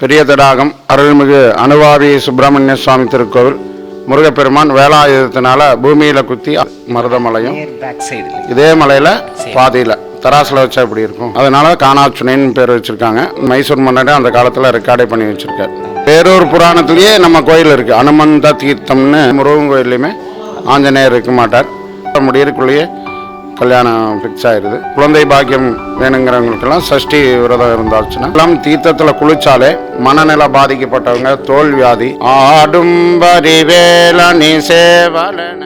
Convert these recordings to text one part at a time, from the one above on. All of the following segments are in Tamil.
பெரிய தடாகம் அருள்மிகு அனுவாவி சுப்பிரமணிய சுவாமி திருக்கோவில் முருகப்பெருமான் வேலாயுதத்தினால பூமியில குத்தி மருதமலையும் இதே மலையில பாதியில தராசுல வச்சா இப்படி இருக்கும்? அதனால காணாச்சுனைன்னு பேர் வச்சிருக்காங்க. மைசூர் மன்னர் அந்த காலத்துல ரெக்கார்டே பண்ணி வச்சிருக்காரு. பேரூர் புராணத்திலேயே நம்ம கோயில் இருக்கு. அனுமந்த தீர்த்தம்னு முருகன் கோயில்லையுமே ஆஞ்சநேயர் இருக்க மாட்டார். முடியறதுக்குள்ளேயே கல்யாணம் ஃபிக்ஸ் ஆயிடுது குழந்தை பாக்கியம் வேணுங்கிறவங்களுக்கெல்லாம் சஷ்டி விரதம் இருந்தாச்சுன்னா எல்லாம் தீர்த்தத்தில் குளிச்சாலே மனநிலை பாதிக்கப்பட்டவங்க தோல்வியாதி. ஆடும் ஆடும்பரி வேலனி சேவலன.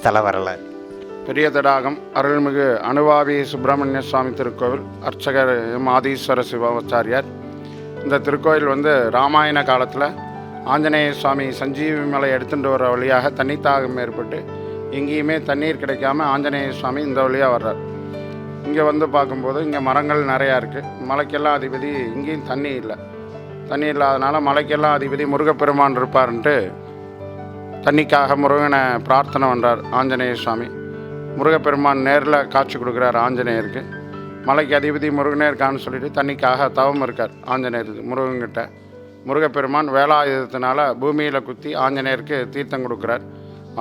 ஸ்தல வரலாறு. பெரிய தடாகம் அருள்மிகு அனுவாவி சுப்பிரமணிய சுவாமி திருக்கோவில் அர்ச்சகர் மாதீஸ்வர சிவாச்சாரியார். இந்த திருக்கோயில் வந்து ராமாயண காலத்தில் ஆஞ்சநேய சுவாமி சஞ்சீவி மலை எடுத்துகிட்டு வர வழியாக தண்ணி தாகம் ஏற்பட்டு எங்கேயுமே தண்ணீர் கிடைக்காம ஆஞ்சநேய சுவாமி இந்த வழியாக வர்றார். இங்கே வந்து பார்க்கும்போது இங்கே மரங்கள் நிறையா இருக்குது மலைக்கெல்லாம் அதிபதி இங்கேயும் தண்ணி இல்லை. தண்ணி இல்லாதனால மலைக்கெல்லாம் அதிபதி முருகப்பெருமான் இருப்பாருன்ட்டு தண்ணிக்காக முருகனை பிரார்த்தனை பண்ணுறார் ஆஞ்சநேய சுவாமி. முருகப்பெருமான் நேரில் காட்சி கொடுக்குறார் ஆஞ்சநேயருக்கு. மலைக்கு அதிபதி முருகனே இருக்கான்னு சொல்லிட்டு தண்ணிக்காக தவம் இருக்கார் ஆஞ்சநேயர் முருகன்கிட்ட. முருகப்பெருமான் வேலாயுதத்தினால பூமியில் குத்தி ஆஞ்சநேயருக்கு தீர்த்தம் கொடுக்குறார்.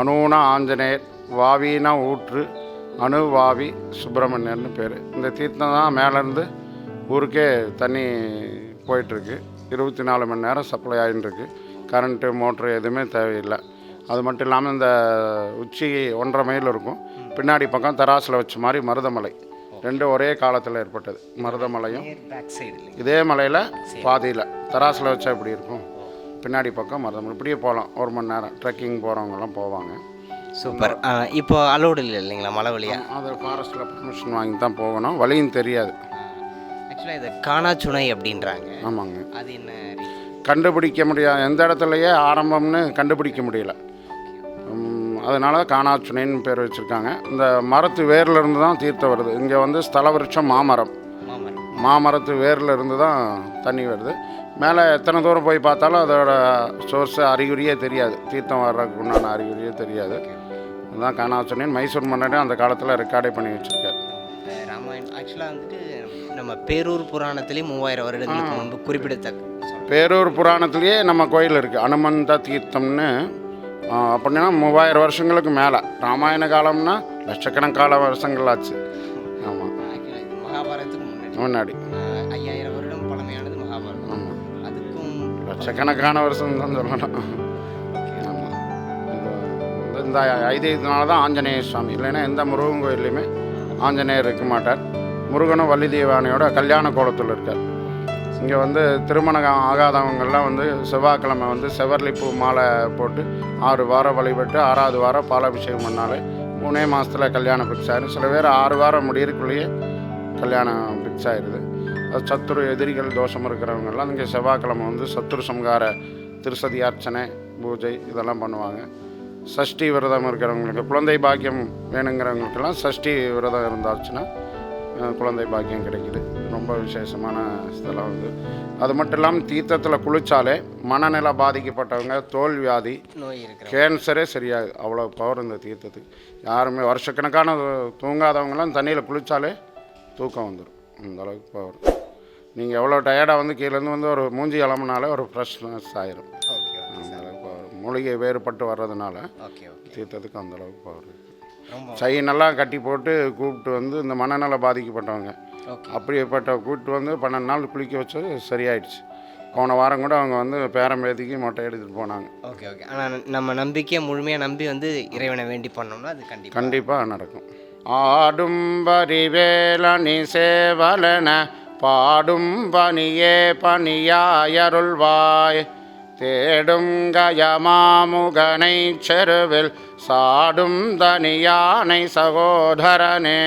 அணுனா ஆஞ்சநேயர் வாவினா ஊற்று அணு வாவி சுப்பிரமணியர்னு பேர். இந்த தீர்த்தம் தான் மேலேருந்து ஊருக்கே தண்ணி போயிட்டுருக்கு இருபத்தி நாலு மணி நேரம் சப்ளை ஆகிட்டுருக்கு கரண்ட்டு மோட்ரு எதுவுமே தேவையில்லை. அது மட்டும் இல்லாமல் இந்த உச்சி ஒன்றரை மைல் இருக்கும். பின்னாடி பக்கம் தராசில் வச்ச மாதிரி மருதமலை. ரெண்டும் ஒரே காலத்தில் ஏற்பட்டது மருதமலையும். இதே மலையில் பாதியில் தராசில் வச்சா இப்படி இருக்கும். பின்னாடி பக்கம் மருதமலை. இப்படியே போகலாம். ஒரு மணி நேரம் ட்ரெக்கிங் போகிறவங்கலாம் போவாங்க. சூப்பர். இப்போ அலோடு இல்லை இல்லைங்களா மலை வழியா? அது ஃபாரஸ்ட்டில் பர்மிஷன் வாங்கி தான் போகணும். வழியும் தெரியாது. ஆக்சுவலாக இது காணாச்சுனை அப்படின்றாங்க. ஆமாங்க. அது என்ன? கண்டுபிடிக்க முடியாது எந்த இடத்துலையே ஆரம்பம்னு கண்டுபிடிக்க முடியல. அதனால காணாச்சுனைன்னு பேர் வச்சுருக்காங்க. இந்த மரத்து வேர்ல இருந்து தான் தீர்த்தம் வருது. இங்கே வந்து ஸ்தல விருட்சம் மாமரம். மாமரத்து வேரில் இருந்து தான் தண்ணி வருது. மேலே எத்தனை தூரம் போய் பார்த்தாலும் அதோட சோர்ஸ் அறிகுறியே தெரியாது. தீர்த்தம் வர்றதுக்கு உண்டான அறிகுறியே தெரியாது. அதுதான் காணாச்சொன்னின்னு மைசூர் மன்னரே அந்த காலத்தில் ரெக்கார்டே பண்ணி வச்சுருக்காரு. ராமாயணம் ஆக்சுவலாக வந்துட்டு நம்ம பேரூர் புராணத்திலே மூவாயிரம் வருடங்களுக்கு முன்பு குறிப்பிடத்தக்க. பேரூர் புராணத்திலேயே நம்ம கோயில் இருக்குது அனுமந்த தீர்த்தம்னு அப்படின்னா மூவாயிரம் வருஷங்களுக்கு மேலே. ராமாயண காலம்னா லட்சக்கணக்கான வருஷங்கள் ஆச்சு ஆமாம் மகாபாரதத்துக்கு முன்னாடி. ஐயாயிரம் வருடம் பழமையானது மகாபாரதம். ஆமாம் அதுக்கும் லட்சக்கணக்கான வருஷம் தான் சொல்லணும். ஆமாம் இந்த- ஐதீகத்தினால தான் ஆஞ்சநேய சுவாமி. இல்லைன்னா எந்த முருகன் கோயில்லையுமே ஆஞ்சநேயர் இருக்க மாட்டார். முருகனும் வள்ளி தெய்வானையோட கல்யாண கோலத்தில் இருக்கார். இங்கே வந்து திருமணம் ஆகாதவங்கள்லாம் வந்து செவ்வாய்க்கிழமை வந்து செவர்லி பூ மாலை போட்டு ஆறு வாரம் வழிபட்டு ஆறாவது வாரம் பாலாபிஷேகம் பண்ணாலே மூணே மாதத்தில் கல்யாணம் ஃபிக்ஸ் ஆயிரும். சில பேர் ஆறு வாரம் முடியறதுக்குள்ளேயே கல்யாணம் ஃபிக்ஸ் ஆயிடுது அது சத்துரு எதிரிகள் தோஷம் இருக்கிறவங்கெல்லாம் இங்கே செவ்வாய்க்கிழமை வந்து சத்துரு சம்ஹார திருசதி அர்ச்சனை பூஜை இதெல்லாம் பண்ணுவாங்க. சஷ்டி விரதம் இருக்கிறவங்களுக்கு குழந்தை பாக்கியம் வேணுங்கிறவங்களுக்கெல்லாம் சஷ்டி விரதம் இருந்தாச்சுன்னா குழந்தை பாக்கியம் கிடைக்குது. ரொம்ப விசேஷமான ஸ்தலம் வந்து அது மட்டும் இல்லாமல் தீர்த்தத்தில் குளித்தாலே மனநிலை பாதிக்கப்பட்டவங்க தோல் வியாதி கேன்சரே சரியாகுது. அவ்வளோ பவர் இந்த தீர்த்தத்துக்கு. யாருமே வருஷக்கணக்கான தூங்காதவங்களாம் தண்ணியில் குளித்தாலே தூக்கம் வந்துடும் அந்த அளவுக்கு பவர் நீங்கள் எவ்வளோ டயர்டாக வந்து கீழேருந்து வந்து ஒரு மூஞ்சி இளம்புனாலே ஒரு ஃப்ரெஷ்னஸ் ஆயிரும். அந்த அளவுக்கு பவர் மூலிகை வேறுபட்டு வர்றதுனால தீர்த்தத்துக்கு அந்த அளவுக்கு பவர் செயினெல்லாம் கட்டி போட்டு கூப்பிட்டு வந்து இந்த மனநல பாதிக்கப்பட்டவங்க அப்படிப்பட்ட கூப்பிட்டு வந்து பன்னெண்டு நாள் குளிக்க வச்சு சரியாயிடுச்சு. போன வாரம் கூட அவங்க வந்து பேரம்பேதிக்கு மொட்டை எடுத்துகிட்டு போனாங்க. Okay okay. ஆனால் நம்ம நம்பிக்கையை முழுமையாக நம்பி வந்து இறைவனை வேண்டி பண்ணோம்னா அது கண்டிப்பாக கண்டிப்பாக நடக்கும். ஆடும் பரிவேலனி சேவலன பாடும் பணியே பணியாயருள்வாய். தேடும் கயமாமுகனை செருவில் சாடும் தனியானை சகோதரனே.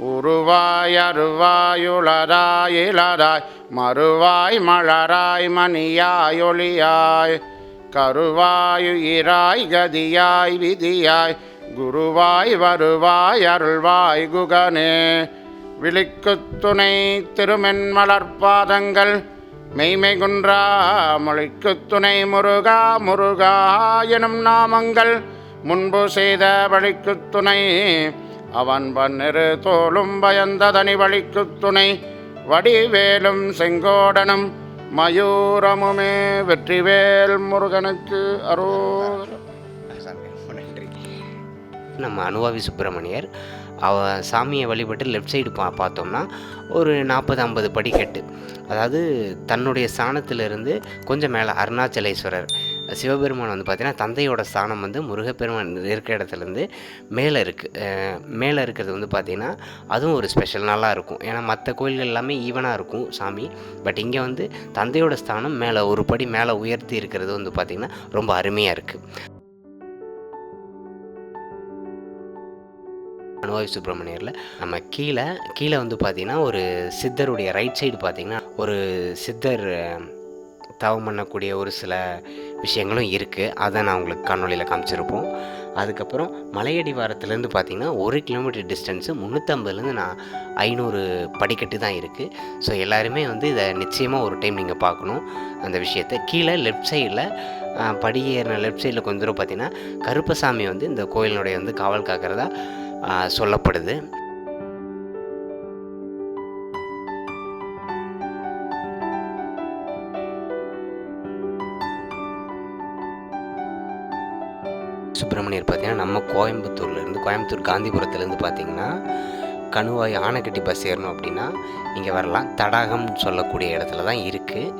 உருவாய் அருவாயுளராய் இளராய் மறுவாய் மலராய் மணியாய் ஒளியாய். கருவாயுயிராய் கதியாய் விதியாய் குருவாய் வருவாய் அருள்வாய் குகனே. விழிக்கு துணை திருமென்மலர்பாதங்கள் மெய்மை குன்றா மொழிக்கு துணை முருகா முருகா எனும் நாமங்கள். முன்பு செய்த வழிக்கு துணை அவன் பன்னிரு தோலும் பயந்ததனி வழிக்குத் துணை வடிவேலும் செங்கோடனும் மயூரமுமே வெற்றிவேல் முருகனுக்கு அரோகரம் நம்ம அனுபவி சுப்பிரமணியர் அவ சாமியை வழிபட்டு லெஃப்ட் சைடு பா பார்த்தோம்னா ஒரு நாற்பது ஐம்பது படிக்கட்டு அதாவது தன்னுடைய ஸ்தானத்திலிருந்து கொஞ்சம் மேலே அருணாச்சலேஸ்வரர். சிவபெருமான் வந்து பார்த்தீங்கன்னா தந்தையோட ஸ்தானம் வந்து முருகப்பெருமான் இருக்கிற இடத்துலேருந்து மேலே இருக்குது மேலே இருக்கிறது வந்து பார்த்திங்கன்னா அதுவும் ஒரு ஸ்பெஷல் நல்லா இருக்கும். ஏன்னா மற்ற கோயில்கள் எல்லாமே ஈவனாக இருக்கும் சாமி. பட் இங்கே வந்து தந்தையோட ஸ்தானம் மேலே ஒரு படி மேலே உயர்த்தி இருக்கிறது வந்து பார்த்திங்கன்னா ரொம்ப அருமையாக இருக்குது அனுவாய் சுப்பிரமணியரில் நம்ம கீழே கீழே வந்து பார்த்திங்கன்னா ஒரு சித்தருடைய ரைட் சைடு பார்த்திங்கன்னா ஒரு சித்தர் தவம் பண்ணக்கூடிய ஒரு சில விஷயங்களும் இருக்குது அதை நான் உங்களுக்கு காணொலியில் காமிச்சிருப்போம். அதுக்கப்புறம் மலையடி வாரத்துலேருந்து பார்த்திங்கன்னா ஒரு கிலோமீட்டர் டிஸ்டன்ஸு முந்நூற்றம்பதுலேருந்து நான் ஐநூறு படிக்கட்டு தான் இருக்குது ஸோ எல்லாருமே வந்து இதை நிச்சயமாக ஒரு டைம் நீங்கள் பார்க்கணும் அந்த விஷயத்தை கீழே லெஃப்ட் சைடில் படியேறின லெஃப்ட் சைடில் கொஞ்சம் தூரம் பார்த்தீங்கன்னா கருப்பசாமி வந்து இந்த கோயிலினுடைய வந்து காவல் காக்கிறதா சொல்லப்படுது. கோயம்புத்தூர்லேருந்து கோயம்புத்தூர் காந்திபுரத்துலேருந்து பார்த்தீங்கன்னா கணுவாய் ஆனைக்கட்டி பஸ் ஏறணும் அப்படின்னா இங்கே வரலாம். தடாகம்னு சொல்லக்கூடிய இடத்துல தான் இருக்குது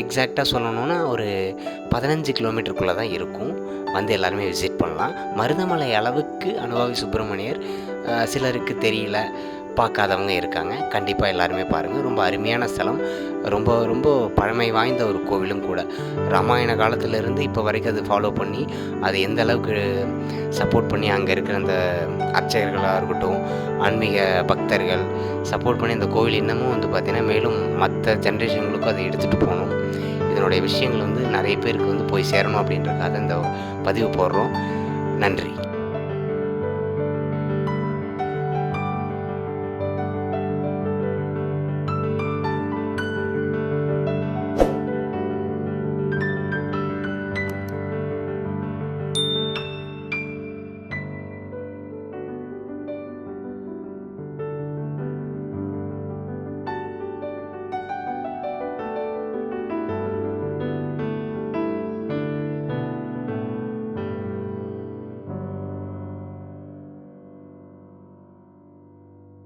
எக்ஸாக்டாக சொல்லணுன்னா ஒரு பதினஞ்சு கிலோமீட்டருக்குள்ளே தான் இருக்கும். வந்து எல்லாருமே விசிட் பண்ணலாம். மருதமலை அளவுக்கு அனுபவி சுப்பிரமணியர் சிலருக்கு தெரியல. பார்க்காதவங்க இருக்காங்க. கண்டிப்பாக எல்லாருமே பாருங்கள் ரொம்ப அருமையான ஸ்தலம். ரொம்ப ரொம்ப பழமை வாய்ந்த ஒரு கோவிலும் கூட. ராமாயண காலத்திலேருந்து இப்போ வரைக்கும் அது ஃபாலோ பண்ணி அது எந்த அளவுக்கு சப்போர்ட் பண்ணி அங்கே இருக்கிற அந்த அர்ச்சகர்களாக இருக்கட்டும் ஆன்மீக பக்தர்கள் சப்போர்ட் பண்ணி அந்த கோவில் இன்னமும் வந்து பார்த்திங்கன்னா மேலும் மற்ற ஜென்ரேஷன்களுக்கும் அதை எடுத்துகிட்டு போகணும். இதனுடைய விஷயங்கள் வந்து நிறைய பேருக்கு வந்து போய் சேரணும் அப்படின்றக்காக இந்த பதிவு போடுறோம். நன்றி.